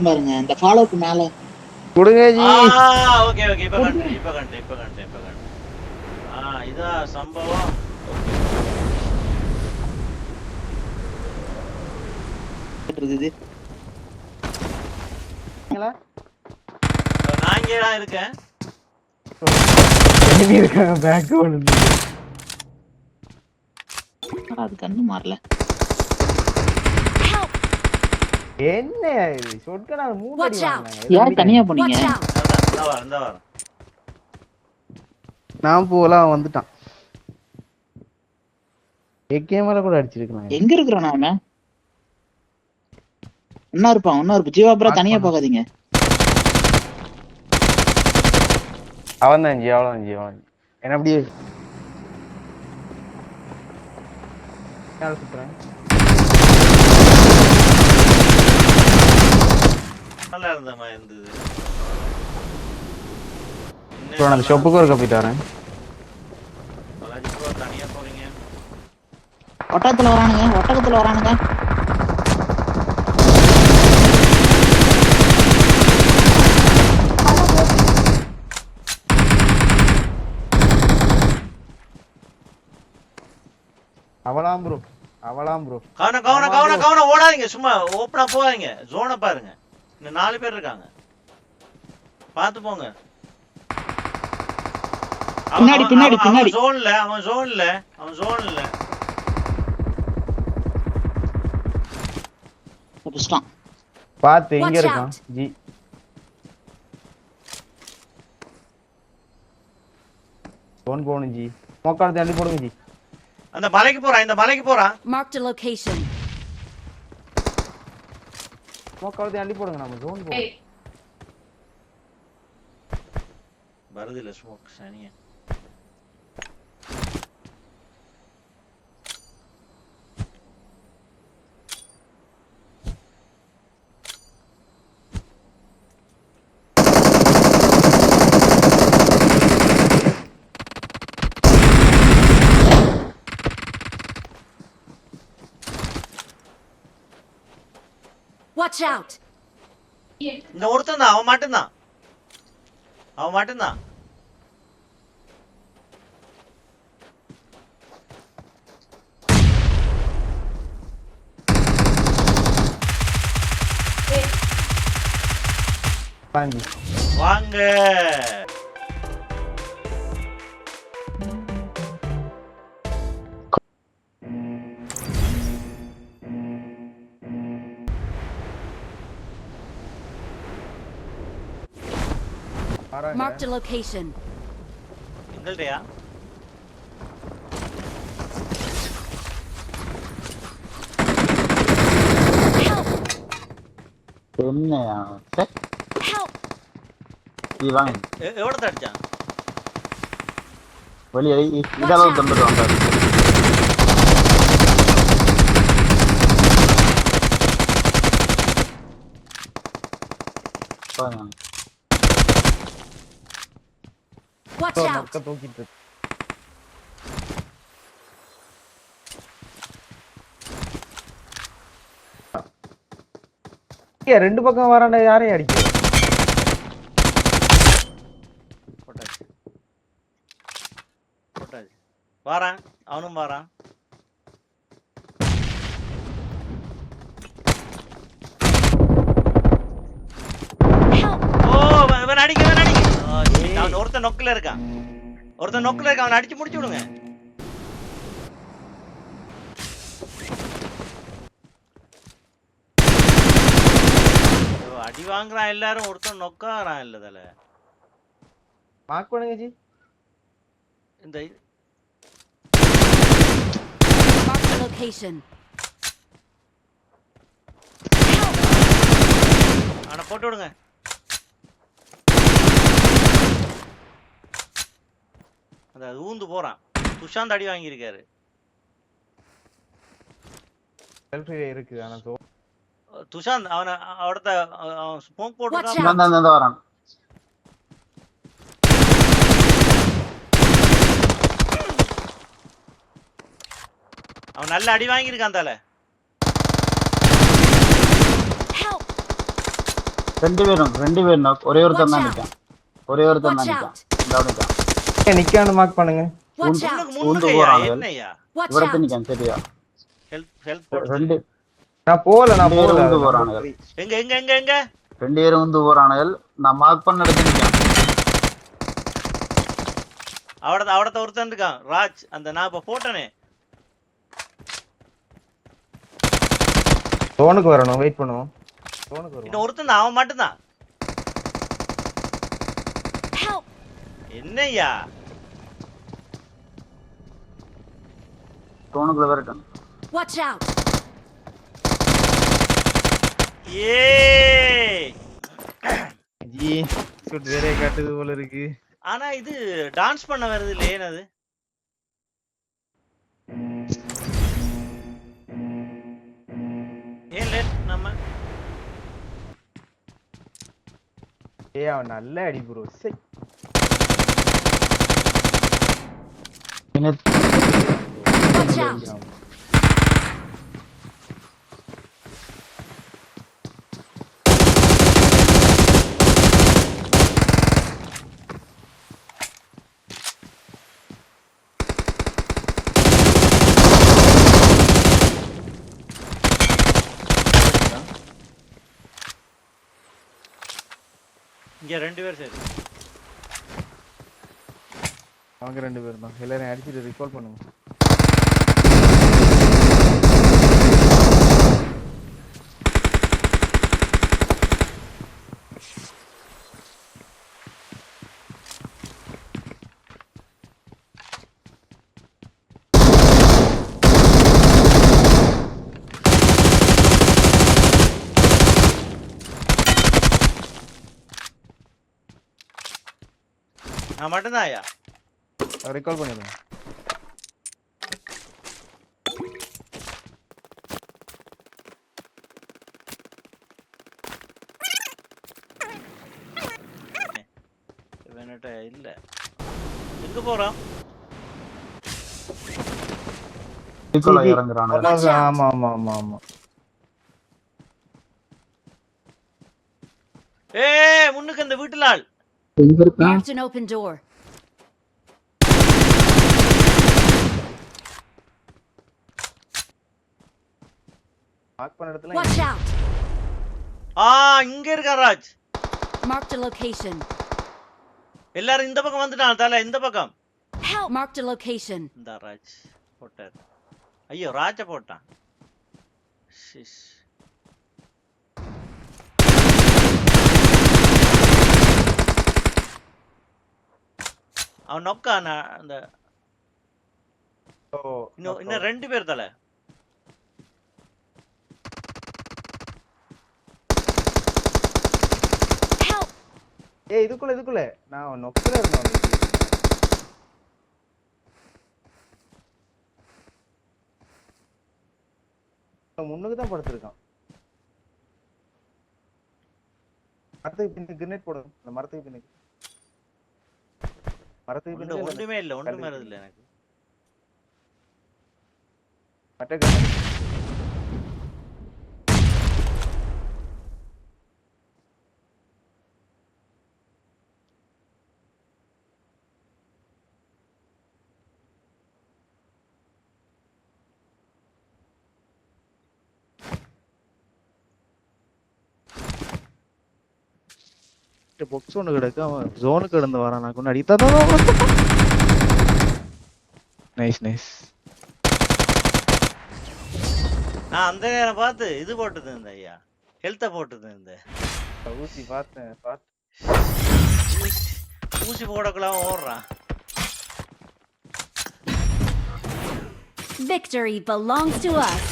மட்டும் பாருங்க. இந்த ஃபாலோக்கு மேல. கொடுங்க ஜி. ஆ ஓகே ஓகே இப்ப கண்டு இப்ப கண்டு இப்ப கண்டு இப்ப கண்டு. ஆ இதா சம்பவம். இருக்குது நான் இங்கே தான் இருக்கேன்? enemy இருக்காங்க பேக் ஒன்று அது கண்ணு மாறல Help! என்ன இது? சொட்கனா மூணு அடி. வாங்கினாங்க. தனியா போனீங்க? இந்த வாரம் இந்த நான் அவன் வந்துட்டான். ஏகே மேல கூட அடிச்சிருக்கலாம். எங்க இருக்கிறான் அவன்? ஒன்னா இருப்பான் ஒன்னா இருப்பான். ஜீவா ப்ரோ தனியா போகாதீங்க. அவன் தான் ஜி அவன் ஜி அவன் என்ன அப்படியே சுத்துறேன் நல்லா இருந்த மாதிரி இருந்தது. ப்ரோ நான் ஷாப்புக்கு ஒரு தனியா போறீங்க. ஒட்டகத்துல வரானுங்க ஒட்டகத்துல வரானுங்க. அவளாம் ப்ரோ அவளாம் ப்ரோ கவனம் கவனம் கவனம் கவனம் ஓடாதீங்க சும்மா ஓப்பனா போகாதீங்க. ஜோனை பாருங்க. இந்த நாலு பேர் இருக்காங்க. பார்த்து போங்க. அவன்- பின்னாடி, அவன்- பின்னாடி, அவன் பின்னாடி. ஜோன்ல அவன் ஜோன்ல அவன் ஜோன்ல தப்பிச்சிட்டான் பார்த்து இங்க Watch இருக்கான். ஜி. போன் போகணும் ஜி. மொக்கால தள்ளி போடுங்க ஜி. அந்த மலைக்கு போறான் இந்த மலைக்கு போறான் Marked a location. மொக்கால தள்ளி போடுங்க நம்ம ஜோன் போவோம் வருது இல்ல ஸ்மோக் சனிய Watch out! இந்த ஒருத்தன் தான் அவன் மட்டும்தான் அவன் மட்டும்தான் வாங்கி Marked a location. எங்கள்டையா Help! என்னையா? எ- எவ்வளவு அடிச்சான்? வெளியே இதெல்லாம் தந்துடுவாங்க Watch out! மொக்க தூக்கிட்டு இருக்கு. ஏய், ரெண்டு பக்கம் வராண்டா யாரையும் அடிக்க போட்டாச்சு போட்டாச்சு வாரான் அவனும் வாரான்! ஓ இவன் இவன் அடிக்க இவன் அடிக்க ஓ, shit, அவன் ஒருத்தன் நொக்குல இருக்கான். ஒருத்தன் நொக்குல இருக்கான் அவனை அடிச்சு முடிச்சு விடுங்க. அடி வாங்குறான் எல்லாரும் ஒருத்தன் நொக்காரான் இல்ல தல. மார்க் பண்ணுங்க ஜி. இந்த location. அவனை போட்டு விடுங்க. அந்த அது ஊந்து போறான் துஷாந்த் அடி வாங்கியிருக்காரு இருக்கு ஆனா துஷாந்த் அவனை அவடத்த ஸ்மோக் out! வரான் அவன் நல்ல அடி வாங்கியிருக்கான் தல! ரெண்டு பேரும் ரெண்டு பேரும். ஒரே ஒருத்தன் தான். நிக்கான் ஒரே ஒருத்தன் தான் Watch நிக்கான் இந்த நிக்கான் மார்க் பண்ணுங்க. ஐயா போறாங்க. இவரத்து out! நிக்கான் சரியா? ஹெல்ப் ஹெல்ப் ரெண்டு நான் போகல நான் போகல. உந்து போறானுங்க எங்க எங்க எங்க எங்க? ரெண்டு பேரும் வந்து போறானுகள். நான் மார்க் பண்ண இடத்துல நிக்கான் அவட அவடத்த ஒருத்தன் இருக்கான். ராஜ் அந்த நான் இப்ப போட்டனே. ஜோனுக்கு வரணும் வெயிட் பண்ணுவோம். ஜோனுக்கு வரணும் இன்னும் ஒருத்தன் தான், அவன் மட்டும்தான். Help! என்னய்யா? தோணுக்குள்ள வரட்டும் Watch out! ஏய். ஜி சுட் வேறே காட்டுது போல இருக்கு. ஆனா இது டான்ஸ் பண்ண வருது இல்லையே அது ஏன் லேட் நம்ம? ஏய் அவன் நல்ல அடி ப்ரோ சை. Watch out! இங்க ரெண்டு பேர் சரி. அவங்க ரெண்டு பேரும் தான். எல்லாரும் அடிச்சுட்டு ரிகால் பண்ணுங்க. நான் மட்டும்தான் ஐயா ரிகால் பண்ணிடுங்க இவன்கிட்ட இல்ல எங்க போறான் இதுக்குள்ள இறங்குறானுங்க Watch out. ஆமா ஆமா ஆமா ஆமா ஏய் முன்னுக்கு அந்த வீட்டுல ஆள் எங்க இருக்கான் Marked an open door. Mark பண்ண இடத்துல Watch out! ஆ இங்க இருக்கான் ராஜ் Marked a location. எல்லாரும் இந்த பக்கம் வந்துட்டான் தல இந்த பக்கம் Help! Marked a location. இந்த ராஜ் போட்டார் ஐயோ ராஜ போட்டான் ஷிஷ். அவன் நொக்கான அந்த ஓ, இன்னும் இன்னும் ரெண்டு பேர் தல! ஏய் இதுக்குள்ள இதுக்குள்ள. நான் நொக்கல இருந்தேன் முன்னுக்கு தான் படுத்திருக்கான். மரத்துக்கு பின்னுக்கு கிரனேட் போடணும் அந்த மரத்துக்கு பின்னுக்கு. மரத்துக்கு ஒன்று பின்னுக்கு ஒன்றுமே இல்லை ஒன்றுமே இல்லை எனக்கு மற்ற grenade. பொக்ஸ் ஒன்று கிடக்கு. அவன் ஜோனுக்கு கிடந்து வரான். நான் கொண்டு அடித்தான் நைஸ் நைஸ் நான் அந்த நேரம் பார்த்து இது போட்டது இந்த ஐயா. ஹெல்த்தை போட்டது இந்த. ஊசி பார்த்தேன் பார்த்து ஊசி போடக்குலாம் ஓடுறான். Victory belongs to us.